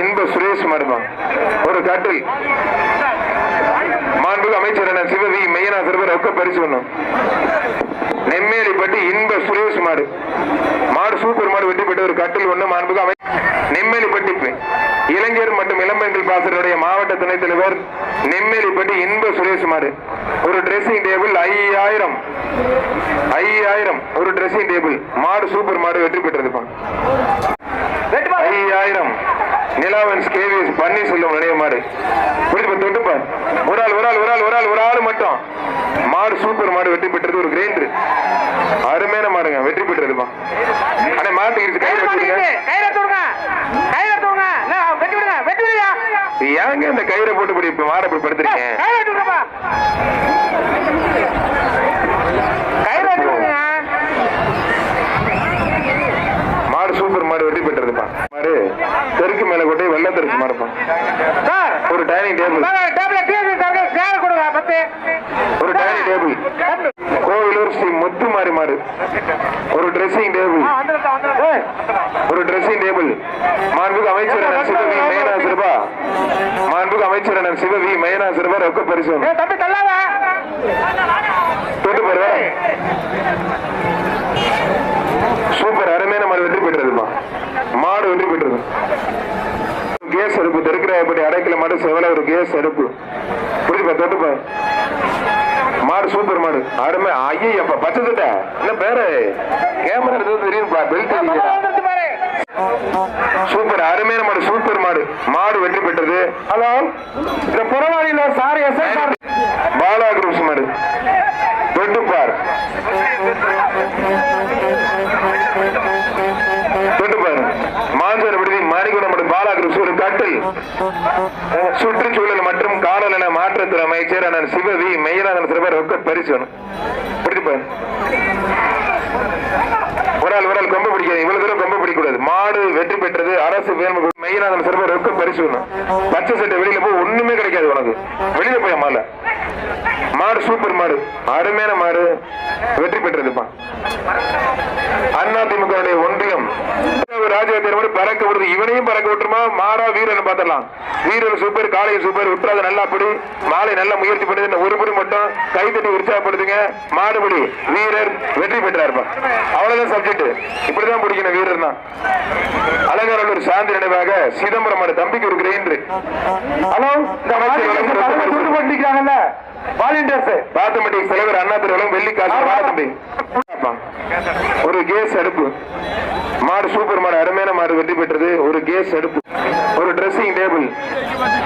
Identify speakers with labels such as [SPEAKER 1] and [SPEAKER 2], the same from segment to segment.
[SPEAKER 1] இன்ப சுரேஷ் மருமம் ஒரு கட்டில் மாண்புக்கு அமைச்சர் சிவவி மெய்யனா சிறுவர் ரொக்க பரிசு ஒண்ணும் நெம்மேலிப்பட்டி இன்ப சுரேஷ் மாடு மாடு சூப்பர் மாடு வெட்டி பெற்ற ஒரு கட்டில் ஒண்ணு மாண்புக்கு அமை நெம்மேலிப்பட்டி இளைஞர் மற்றும் இளம்பெண்கள் பாசனுடைய மாவட்ட துணைத் தலைவர் நெம்மேலிப்பட்டி இன்ப சுரேஷ் மாடு ஒரு ட்ரெஸ்ஸிங் டேபிள் ஐயாயிரம். ஐயாயிரம். ஒரு ட்ரெஸ்ஸிங் டேபிள் மாடு சூப்பர் மாடு வெற்றி பெற்றதுப்பா ஐயாயிரம். நிலாவன்ஸ் கேவிஎஸ் பன்னீர்செல்வம் நினைவு மாடு. புரியுது தொட்டுப்பா ஒரு ஆள் ஒரு ஆள் ஒரு ஆள் ஒரு ஆள் ஒரு ஆள் மட்டும். மாடு சூப்பர் மாடு வெற்றி பெற்றது ஒரு கிரைண்டர். அருமையான மாடுங்க வெற்றி பெற்றதுப்பா. அண்ணே மாட்டுக்கு இருக்கு, கையில வச்சுருங்க ஏங்க இந்த கயிறை போட்டு இப்படி இப்ப மாட இப்படி படுத்துறீங்க மாடு சூப்பர் மாடு வெற்றி பெற்றதுப்பா மாடு தெருக்கு மேல கொட்டை வெள்ளை தெருக்கு மாடுப்பா ஒரு டைனிங் டேபிள் ஒரு டைனிங் டேபிள் கோவிலூர் ஸ்ரீ முத்துமாரி மாடு ஒரு ட்ரெஸ்ஸிங் டேபிள் ஒரு ட்ரெஸ்ஸிங் டேபிள் மாண்புக்கு அமைச்சர் சிவவி மேனா சிறுபா மாண்புக்கு அமைச்சர் சிவவி மேனா சிறுபா ரொக்க பரிசு தொட்டு பாரு சூப்பர் அருமையான மாடு வெற்றி பெற்றதுப்பா மாடு வெற்றி பெற்றது கேஸ் அடுப்பு தெருக்கிறாயப்படி அரைக்கில மாடு செவல ஒரு கேஸ் அடுப்பு புரியுதுப்பா தொட்டுப்பா. மாடு சூப்பர் மாடு. அருமை. ஐயப்பா பச்சை சட்டை. என்ன பேரு? கேமரா எடுத்தது தெரியுதுப்பா பெல்ட் சூப்பர் அருமையான மாடு சூப்பர் மாடு. மாடு வெற்றி பெற்றது. ஹலோ? இந்த புறவாளியில சார் எஸ் பாலா குரூப்ஸ் மாடு. சுற்றுச்சூழல் மற்றும் காலநல மாற்றத்துறை அமைச்சர் அண்ணன் சிவவி மெய்யநாதன் சிறுவர் ரொக்க பரிசு வேணும் பிடிப்பார் ஒரு ஆள் ஒரு ஆள் பிடிக்காது இவ்வளவு தூரம் கொம்ப பிடிக்க கூடாது மாடு வெற்றி பெற்றது அரசு வேர்ம மெய்யநாதன் சிறுவர் ரொக்க பரிசு வேணும் பச்சை சட்டை வெளியில போய் ஒண்ணுமே கிடைக்காது உனக்கு. வெளியில போய் மாலை. மாடு சூப்பர் மாடு. அருமையான மாடு. வெற்றி பெற்றதுப்பா. விடுது இவனையும் பறக்க விட்டுருமா? மாறா வீரன் பார்த்தலாம் வீரன் சூப்பர் காலை சூப்பர் விட்டுறாத நல்லா படி. மாலை நல்ல முயற்சி பண்ணுது. ஒரு படி மட்டும் கை தட்டி உற்சாகப்படுத்துங்க. மாடுபடி வீரர் வெற்றி பெற்றாருப்பா. அவ்வளவுதான் சப்ஜெக்ட் இப்படிதான் பிடிக்கணும் வீரர் தான் அலங்காரல்லூர் சாந்தி நினைவாக சிதம்பரம் தம்பிக்கு ஒரு கிரைண்டர் ஹலோ பண்ணிக்கிறாங்கல்ல வாலண்டியர்ஸ் பாத்தமட்டிக் தலைவர் அண்ணா திருவள்ளம் வெள்ளி காசு ஒரு கேஸ் அடுப்பு மாடு சூப்பர் மாடு அருமையான மாடு வெற்றி பெற்றது. ஒரு கேஸ் அடுப்பு ஒரு ட்ரெஸ்ஸிங் டேபிள்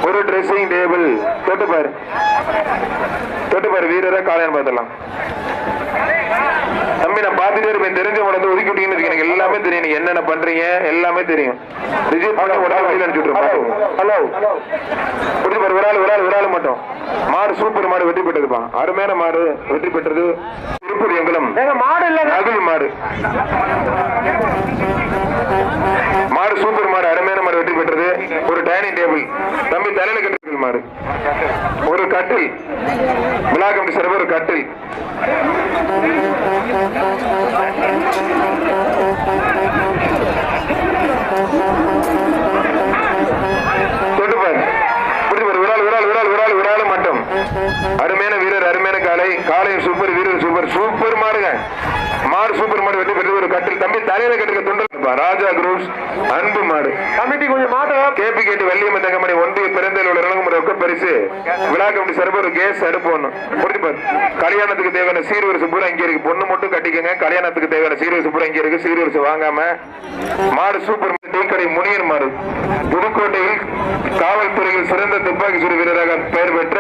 [SPEAKER 1] ஒரு ட்ரெஸ்ஸிங் டேபிள் தொட்டு பாரு. தொட்டு பாரு வீரரா காலையான பார்த்துடலாம். தம்பி நான் பார்த்துட்டே இருப்பேன். தெரிஞ்ச உடனே ஒதுக்கி விட்டீங்கன்னு. எனக்கு எல்லாமே தெரியும். நீங்க என்னென்ன பண்றீங்க எல்லாமே தெரியும். ரிஜிட் பண்ண உடனே வெளியில அனுப்பிச்சு ஹலோ புரிஞ்சு பாரு ஒரு ஆள் ஒரு ஆள் ஒரு ஆள் மட்டும். மாடு சூப்பர் மாடு வெற்றி பெற்றதுப்பா அருமையான மாடு வெற்றி பெற்றது. திருப்பூர் எங்குளம்.
[SPEAKER 2] மாடு இல்ல
[SPEAKER 1] நகுல் மாடு சூப்பர் மாடு அருமையான மாடு வெற்றி பெற்றது ஒரு டைனிங் டேபிள் தம்பி தலையில கட்டிருக்க மாடு ஒரு கட்டில் விழா கமிட்டி சார்பா ஒரு கட்டில் தொட்டு பாரு புரிஞ்சு பாரு ஒரு ஆள் ஒரு ஆள் ஒரு ஆள் ஒரு ஆள் ஒரு ஆள் மட்டும் அருமையான வீரர் அருமையான காலை. காலையும் சூப்பர் வீரர் சூப்பர். சூப்பர் மாடுங்க. மாடு சூப்பர் மாடு வெற்றி பெற்று ஒரு கட்டில். தம்பி தலையில கட்டுக்க தொண்டல் ராஜா குரூப்ஸ் அன்பு மாடு.
[SPEAKER 2] கமிட்டி கொஞ்சம் மாட்டு.
[SPEAKER 1] கேபி கேட்டு வள்ளியம்ம தங்கமணி ஒன்றிய பிறந்தல் உள்ள இறங்குமுறை ஒக்க பரிசு. விழா கமிட்டி சார்பா ஒரு கேஸ் அடுப்பு ஒண்ணு. புரிஞ்சு பாரு. கல்யாணத்துக்கு தேவையான சீர்வரிசை பூரா இங்க இருக்கு. பொண்ணு மட்டும் கட்டிக்கங்க. கல்யாணத்துக்கு தேவையான சீர்வரிசை பூரா இங்க இருக்கு. சீர்வரிசை வாங்காம. மாடு சூப்பர் டீக்கடை முனியன் மாடு. புதுக்கோட்டையில் காவல்துறையில் சிறந்த துப்பாக்கி சுடு வீரராக பெயர் பெற்ற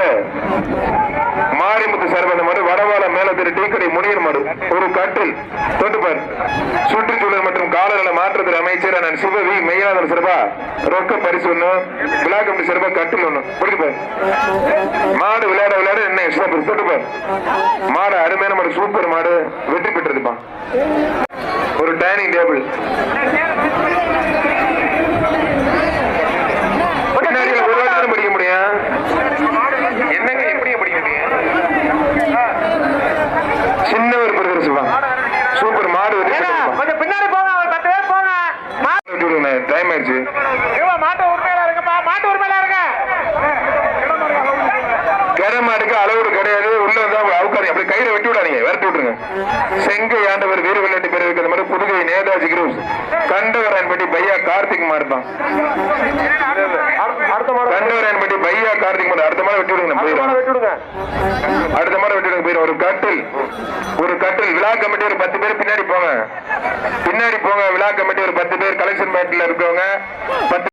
[SPEAKER 1] மாரிமுத்து சர்வந்த மாடு வடவாள மேலத்திரு டீக்கடை முனியன் மாடு. ஒரு கட்டில். தொட்டுப்பார் மற்றும் காலநல அமைச்சர் அண்ணன் சிவவி மெய்யாளர் சிறப்பா ரொக்க பரிசு ஒண்ணு விழா கமிட்டி சிறப்பா கட்டில் ஒண்ணு. புரியுதுப்பார் மாடு விளையாட விளையாட என்ன எக்ஸ்ட்ரா பரிசு? தொட்டுப்பார் மாடு அருமையான மாடு சூப்பர் மாடு. வெற்றி பெற்றதுப்பா. ஒரு டைனிங் டேபிள் செங்கை ஆண்டவர் வீர விளையாட்டு பேர் புதுகை நேதாஜி குரூஸ். கண்டவரான்பட்டி பையா கார்த்திக் மாறுதான்
[SPEAKER 2] அடுத்த
[SPEAKER 1] மாதிரி வெட்டி விடுங்க.
[SPEAKER 2] அடுத்த
[SPEAKER 1] கட்டுறதுக்கு போயிடும் ஒரு கட்டில். ஒரு கட்டில். விழா கமிட்டி ஒரு பத்து பேர் பின்னாடி போங்க. பின்னாடி போங்க. விழா கமிட்டி ஒரு பத்து பேர். கலெக்ஷன் பேட்டில் இருக்கவங்க. பத்து